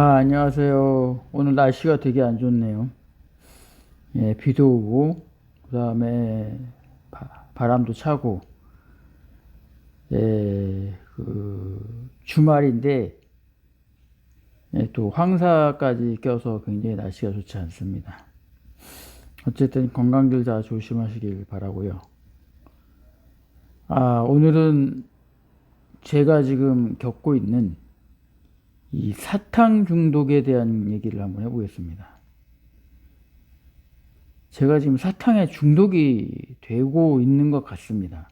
아, 안녕하세요. 오늘 날씨가 되게 안 좋네요. 예, 비도 오고, 그 다음에 바람도 차고, 예, 그, 주말인데, 예, 또 황사까지 껴서 굉장히 날씨가 좋지 않습니다. 어쨌든 건강들 다 조심하시길 바라고요. 아, 오늘은 제가 지금 겪고 있는 이 사탕 중독에 대한 얘기를 한번 해보겠습니다. 제가 지금 사탕에 중독이 되고 있는 것 같습니다.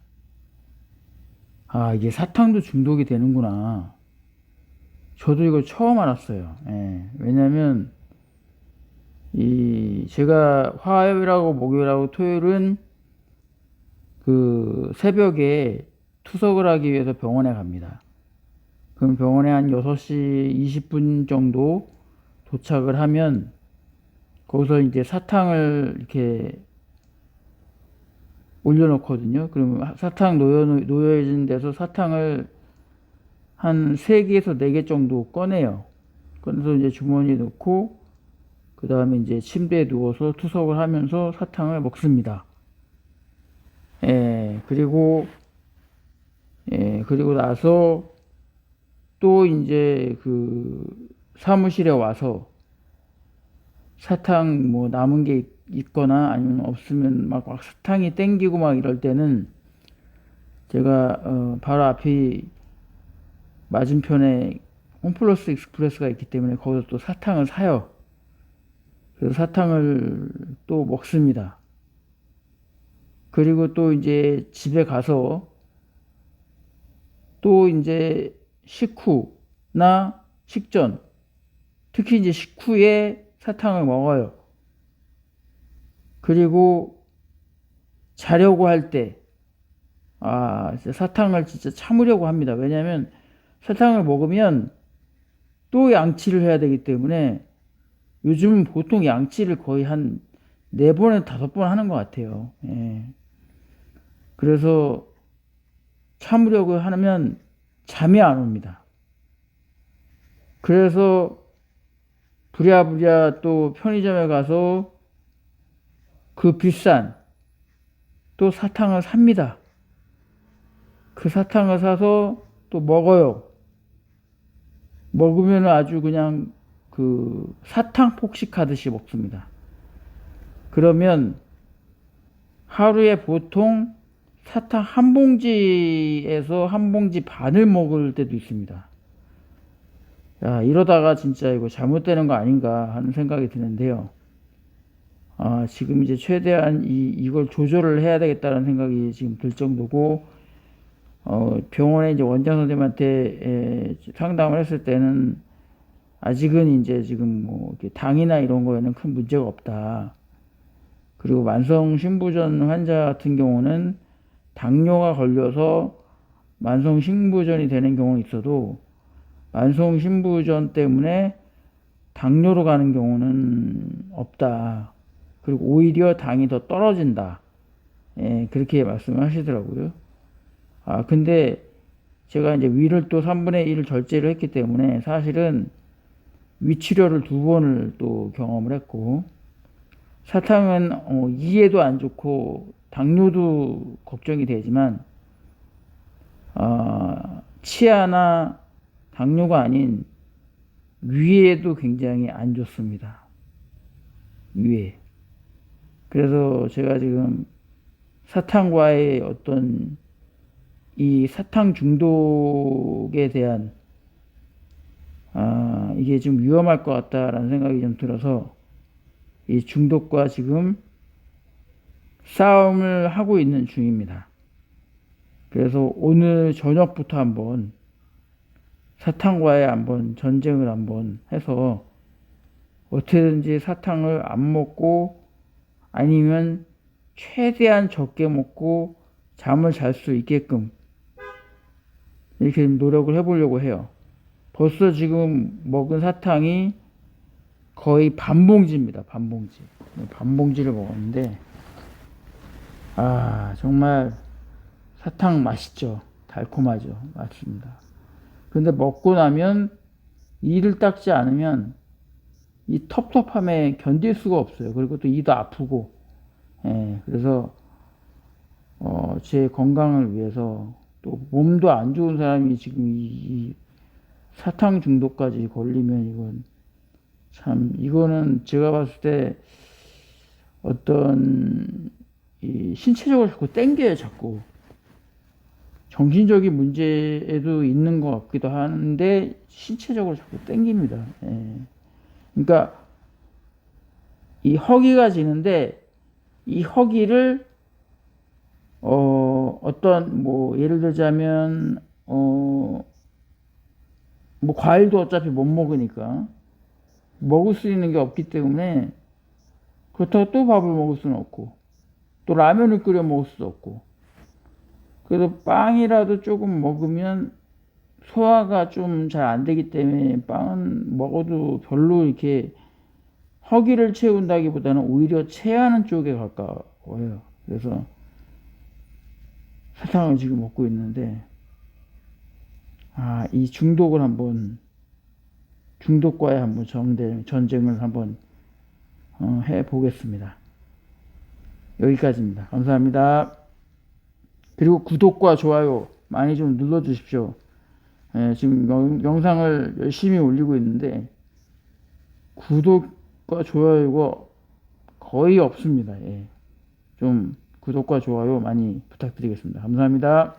아, 이게 사탕도 중독이 되는구나. 저도 이거 처음 알았어요. 예, 왜냐면, 이, 제가 화요일하고 목요일하고 토요일은 그 새벽에 투석을 하기 위해서 병원에 갑니다. 그럼 병원에 한 6시 20분 정도 도착을 하면 거기서 이제 사탕을 이렇게 올려놓거든요. 그러면 사탕 놓여, 놓여진 데서 사탕을 한 3개에서 4개 정도 꺼내요. 꺼내서 이제 주머니에 넣고, 그 다음에 이제 침대에 누워서 투석을 하면서 사탕을 먹습니다. 예, 그리고, 예, 그리고 나서 또 이제 그 사무실에 와서 사탕 뭐 남은 게 있거나 아니면 없으면 막, 막 사탕이 땡기고 막 이럴 때는 제가 어 바로 앞이 맞은편에 홈플러스 익스프레스가 있기 때문에 거기서 또 사탕을 사요. 그래서 사탕을 또 먹습니다. 그리고 또 이제 집에 가서 또 이제 식후나 식전, 특히 이제 식후에 사탕을 먹어요. 그리고 자려고 할 때, 아, 사탕을 진짜 참으려고 합니다. 왜냐하면 사탕을 먹으면 또 양치를 해야 되기 때문에 요즘은 보통 양치를 거의 한 네 번에 다섯 번 하는 것 같아요. 예. 그래서 참으려고 하면 잠이 안 옵니다. 그래서 부랴부랴 또 편의점에 가서 그 비싼 또 사탕을 삽니다. 그 사탕을 사서 또 먹어요. 먹으면 아주 그냥 그 사탕 폭식하듯이 먹습니다. 그러면 하루에 보통 사탕 한 봉지에서 한 봉지 반을 먹을 때도 있습니다. 야, 이러다가 진짜 이거 잘못되는 거 아닌가 하는 생각이 드는데요. 아, 지금 이제 최대한 이, 이걸 조절을 해야 되겠다는 생각이 지금 들 정도고, 어, 병원에 이제 원장 선생님한테 에, 상담을 했을 때는 아직은 이제 지금 뭐 당이나 이런 거에는 큰 문제가 없다. 그리고 만성 신부전 환자 같은 경우는 당뇨가 걸려서 만성 신부전이 되는 경우는 있어도 만성 신부전 때문에 당뇨로 가는 경우는 없다. 그리고 오히려 당이 더 떨어진다. 예, 그렇게 말씀을 하시더라고요. 아, 근데 제가 이제 위를 또 3분의 1 절제를 했기 때문에 사실은 위치료를 두 번을 또 경험을 했고, 사탕은 어, 이에도 안 좋고 당뇨도 걱정이 되지만 어, 치아나 당뇨가 아닌 위에도 굉장히 안 좋습니다. 위에. 그래서 제가 지금 사탕과의 어떤 이 사탕 중독에 대한 아, 이게 좀 위험할 것 같다라는 생각이 좀 들어서 이 중독과 지금 싸움을 하고 있는 중입니다. 그래서 오늘 저녁부터 한번 사탕과의 한번 전쟁을 한번 해서 어떻게든지 사탕을 안 먹고 아니면 최대한 적게 먹고 잠을 잘 수 있게끔 이렇게 노력을 해보려고 해요. 벌써 지금 먹은 사탕이 거의 반 봉지입니다. 반 봉지. 반 봉지를 먹었는데 아, 정말 사탕 맛있죠. 달콤하죠. 맞습니다. 근데 먹고 나면 이를 닦지 않으면 이 텁텁함에 견딜 수가 없어요. 그리고 또 이도 아프고, 예, 그래서 어, 제 건강을 위해서 또 몸도 안 좋은 사람이 지금 이, 이 사탕 중독까지 걸리면 이건 참 이거는 제가 봤을 때 어떤 이 신체적으로 자꾸 땡겨요 자꾸 정신적인 문제에도 있는 것 같기도 하는데 신체적으로 자꾸 땡깁니다. 예. 그러니까 이 허기가 지는데 이 허기를 어 어떤 뭐 예를 들자면 어 뭐 과일도 어차피 못 먹으니까 먹을 수 있는 게 없기 때문에 그렇다고 또 밥을 먹을 수는 없고 또 라면을 끓여 먹을 수도 없고 그래도 빵이라도 조금 먹으면 소화가 좀 잘 안 되기 때문에 빵은 먹어도 별로 이렇게 허기를 채운다기보다는 오히려 체하는 쪽에 가까워요. 그래서 사탕을 지금 먹고 있는데 아, 이 중독을 한번 중독과의 한번 정대, 전쟁을 한번 어, 해 보겠습니다. 여기까지입니다. 감사합니다. 그리고 구독과 좋아요 많이 좀 눌러 주십시오. 예, 지금 영, 영상을 열심히 올리고 있는데 구독과 좋아요가 거의 없습니다. 예. 좀 구독과 좋아요 많이 부탁드리겠습니다. 감사합니다.